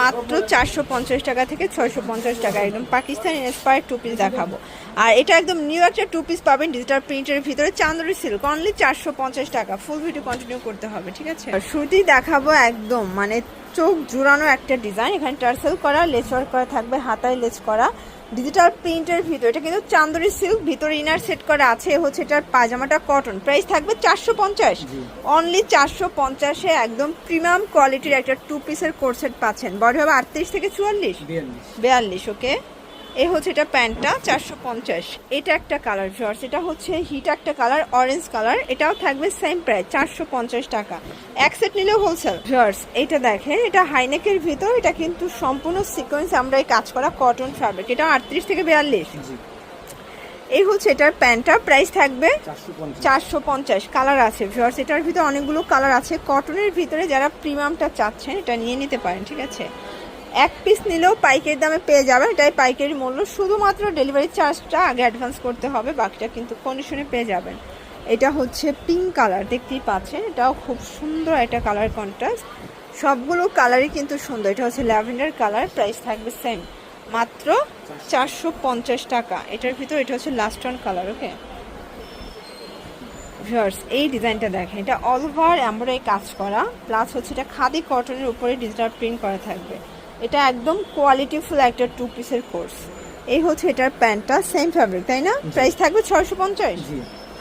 মাত্র চারশো পঞ্চাশ টাকা থেকে ছয়শো পঞ্চাশ টাকা। একদম পাকিস্তান ইন্সপায়ার টুপি দেখাবো। আর এটা একদম নিউ একটা টু পিস পাবেন ডিজিটাল প্রিন্টের ভিতরে। চান্দরি সিল্ক অনলি চারশো পঞ্চাশ টাকা। ফুল ভিডিও কন্টিনিউ করতে হবে ঠিক আছে? আর শুরুতেই দেখাবো একদম মানে চোখ জুড়ানো একটা ডিজাইন এখানে টার্সেল করা লেস ওয়ার্ক করা থাকবে হাতায় লেস করা। ডিজিটাল প্রিন্টের ভিতরে এটা কিন্তু চান্দরি সিল্ক ভিতরে ইনার সেট করা আছে। হচ্ছে এটার পাজামাটা কটন প্রাইস থাকবে চারশো পঞ্চাশ। অনলি চারশো পঞ্চাশে একদম প্রিমিয়াম কোয়ালিটির একটা টু পিসের কোর্সেট পাচ্ছেন। বডি হবে আটত্রিশ থেকে চুয়াল্লিশ? বিয়াল্লিশ। ওকে এই হচ্ছে এটা প্যান্টটা চারশো পঞ্চাশ। এটা একটা কালার জর্জ এটা হচ্ছে হিট একটা কালার অরেঞ্জ কালার। এটাও থাকবে সেম প্রাইস চারশো পঞ্চাশ টাকা। এক সেট নিলেও হোলসেল জর্জ এটা দেখেন এটা হাইনেকের ভিতর এটা কিন্তু সম্পূর্ণ সিকোয়েন্স আমরা এই কাজ করা কটন ফ্যাব্রিক এটা আটত্রিশ থেকে বিয়াল্লিশ। এই হচ্ছে এটার প্যান্টটা প্রাইস থাকবে চারশো পঞ্চাশ। কালার আছে ভিউয়ার্স। এটার ভিতরে অনেকগুলো কালার আছে। কটনের ভিতরে যারা প্রিমিয়ামটা চাচ্ছেন এটা নিয়ে নিতে পারেন ঠিক আছে? এক পিস নিলেও পাইকারি দামে পেয়ে যাবেন। এটাই পাইকারি মূল্য। শুধুমাত্র ডেলিভারি চার্জটা আগে অ্যাডভান্স করতে হবে, বাকিটা কিন্তু কন্ডিশনে পেয়ে যাবেন। এটা হচ্ছে পিঙ্ক কালার দেখতেই পাচ্ছেন। এটাও খুব সুন্দর একটা কালার কন্ট্রাস্ট সবগুলো কালারই কিন্তু সুন্দর। এটা হচ্ছে ল্যাভেন্ডার কালার প্রাইস থাকবে সেম মাত্র চারশো পঞ্চাশ টাকা। এটার ভিতর এটা হচ্ছে last on colour okay viewers এই ডিজাইনটা দেখেন। এটা অল ওভার কাজ করা। প্লাস হচ্ছে এটা খাদি কটনের উপরে ডিজিটাল প্রিন্ট করা থাকবে। এটা একদম কোয়ালিটিফুল একটা টু পিসের কোর্স এই হচ্ছে এটার প্যান্টটা সেম ফ্যাব্রিক তাই না? প্রাইস থাকবে ছয়শো পঞ্চাশ।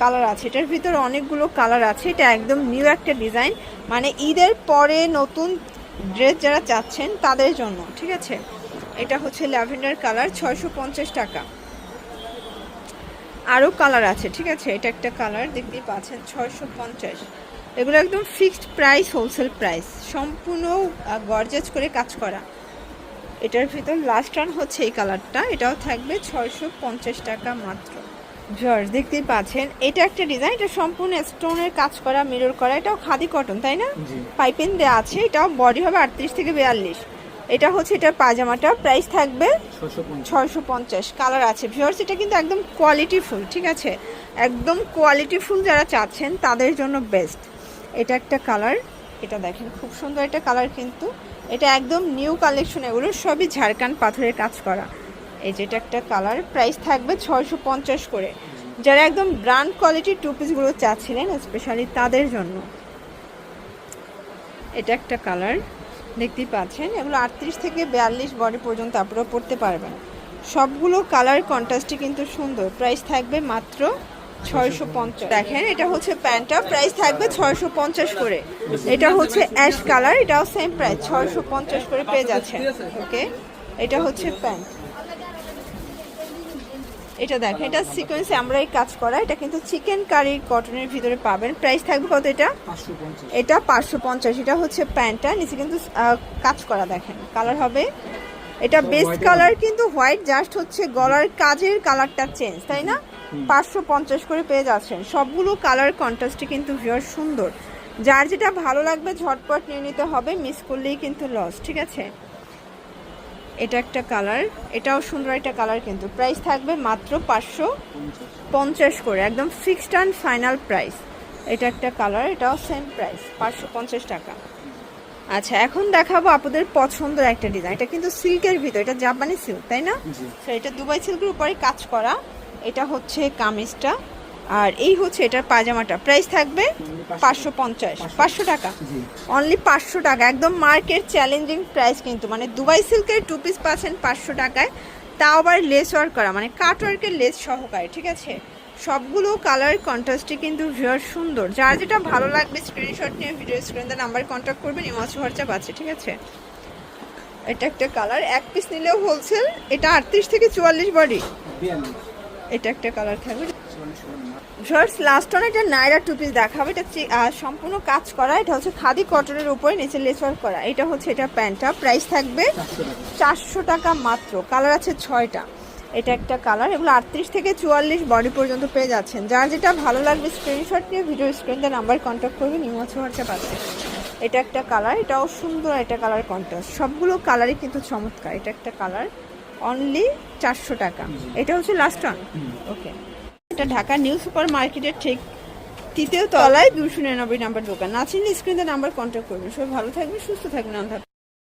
কালার আছে। এটার ভিতরে অনেকগুলো কালার আছে। এটা একদম নিউ একটা ডিজাইন মানে ঈদের পরে নতুন ড্রেস যারা চাচ্ছেন তাদের জন্য ঠিক আছে? এটা হচ্ছে ল্যাভেন্ডার কালার ছয়শো পঞ্চাশ টাকা। আরও কালার আছে ঠিক আছে? এটা একটা কালার দেখতেই পাচ্ছেন ছয়শো পঞ্চাশ। এগুলো একদম ফিক্সড প্রাইস হোলসেল প্রাইস সম্পূর্ণ গরজাজ করে কাজ করা। এটার ভিতর লাস্ট রান হচ্ছে এই কালারটা এটাও থাকবে ছয়শো পঞ্চাশ টাকা মাত্র। জর্জ দেখতেই পাচ্ছেন এটা একটা ডিজাইন এটা সম্পূর্ণ স্টোনের কাজ করা মিরর করা এটাও খাদি কটন তাই না? পাইপেন দেওয়া আছে এটাও বডি হবে আটত্রিশ থেকে বিয়াল্লিশ। এটা হচ্ছে এটার পাজামাটা প্রাইস থাকবে ছয়শো পঞ্চাশ। কালার আছে। ভিউয়ার্স এটা কিন্তু একদম কোয়ালিটিফুল ঠিক আছে? একদম কোয়ালিটিফুল যারা চাচ্ছেন তাদের জন্য বেস্ট এটা একটা কালার এটা দেখেন খুব সুন্দর একটা কালার কিন্তু। এটা একদম নিউ কালেকশন এগুলো সবই ঝাড়খান্ড পাথরের কাজ করা। এই যে এটা একটা কালার প্রাইস থাকবে ছয়শো পঞ্চাশ করে। যারা একদম ব্র্যান্ড কোয়ালিটির টু পিসগুলো চাচ্ছিলেন স্পেশালি তাদের জন্য। এটা একটা কালার, দেখতেই পাচ্ছেন। এগুলো আটত্রিশ থেকে বিয়াল্লিশ বডি পর্যন্ত আপনারা পড়তে পারবেন। সবগুলো কালার কন্ট্রাস্টই কিন্তু সুন্দর। প্রাইস থাকবে মাত্র ছয়শো পঞ্চাশ। দেখেন এটা হচ্ছে প্যান্টটা প্রাইস থাকবে ছয়শো পঞ্চাশ করে। এটা হচ্ছে অ্যাশ কালার এটাও সেম প্রাইস ছয়শো পঞ্চাশ করে পেয়ে যাচ্ছেন। ওকে এটা হচ্ছে প্যান্ট। এটা দেখেন এটা সিকোয়েন্সে আমরা এই কাজ করা এটা কিন্তু চিকেন কারি কটনের ভিতরে পাবেন। প্রাইস থাকবে কত এটা? এটা পাঁচশো পঞ্চাশ এটা হচ্ছে প্যান্টটা নিচে কিন্তু কাজ করা দেখেন। কালার হবে এটা বেস্ট কালার কিন্তু হোয়াইট জাস্ট হচ্ছে গলার কাজের কালারটা চেঞ্জ তাই না? পাঁচশো পঞ্চাশ করে পেয়ে যাচ্ছেন। সবগুলো কালার কন্ট্রাস্টে কিন্তু ভিউয়ার সুন্দর। যার যেটা ভালো লাগবে ঝটপট নিয়ে নিতে হবে মিস করলেই কিন্তু লস ঠিক আছে? এটা একটা কালার এটাও সুন্দর একটা কালার কিন্তু। প্রাইস থাকবে মাত্র পাঁচশো পঞ্চাশ করে একদম ফিক্সড অ্যান্ড ফাইনাল প্রাইস এটা একটা কালার এটাও সেম প্রাইস পাঁচশো পঞ্চাশ টাকা। আচ্ছা এখন দেখাবো আপনাদের পছন্দের একটা ডিজাইন এটা কিন্তু সিল্কের ভিতর এটা জাপানি সিল্ক তাই না? তো এটা দুবাই সিল্কের উপরে কাজ করা। এটা হচ্ছে কামিজটা। আর এই হচ্ছে এটার পাজামাটা প্রাইস থাকবে পাঁচশো পঞ্চাশ। পাঁচশো টাকা। অনলি পাঁচশো টাকা। একদম মার্কেট চ্যালেঞ্জিং প্রাইস কিন্তু। মানে দুবাই সিল্কের টু পিস পাচ্ছেন পাঁচশো টাকায়। তাও আবার লেস ওয়ার্ক করা। মানে কাট ওয়ার্কের লেস সহকারে ঠিক আছে? সবগুলো কালার কন্ট্রাস্টে কিন্তু ভিউয়ার সুন্দর। যার যেটা ভালো লাগবে স্ক্রিনশট নিয়ে ভিডিও স্ক্রিনে নাম্বার কন্ট্যাক্ট করবেন ইমাজ হোয়াটসঅ্যাপ আছে, ঠিক আছে? এটা একটা কালার এক পিস নিলেও হোলসেল এটা আটত্রিশ থেকে চুয়াল্লিশ বডি এটা একটা কালার থাকবে। শর্টস লাস্ট অন এটা নাইরা টু পিস দেখাবো, এটা সম্পূর্ণ কাজ করা, এটা হচ্ছে খাদি কটনের উপরে, নিচে লেস ওয়ার্ক করা। এটা হচ্ছে, এটা প্যান্টটা প্রাইস থাকবে চারশো টাকা মাত্র কালার আছে ছয়টা। এটা একটা কালার এগুলো আটত্রিশ থেকে চুয়াল্লিশ বডি পর্যন্ত পেয়ে যাচ্ছেন। যার যেটা ভালো লাগবে স্ক্রিনশট নিয়ে ভিডিও স্ক্রিনতে নাম্বার কন্ট্যাক্ট করবেন ইমোচ হোয়াটসঅ্যাপ আছে। এটা একটা কালার, এটাও সুন্দর একটা কালার কন্ট্রাস্ট সবগুলো কালারই কিন্তু চমৎকার। এটা একটা কালার অনলি চারশো টাকা। এটা হচ্ছে লাস্ট ওয়ান ওকে এটা ঢাকা নিউ সুপার মার্কেটের ঠিক তৃতীয় তলায় দুশো নিরানব্বই নাম্বার দোকান। নাচিন স্ক্রিনে নাম্বার কন্ট্যাক্ট করবেন। সবাই ভালো থাকবে সুস্থ থাকবেন হাফেজ।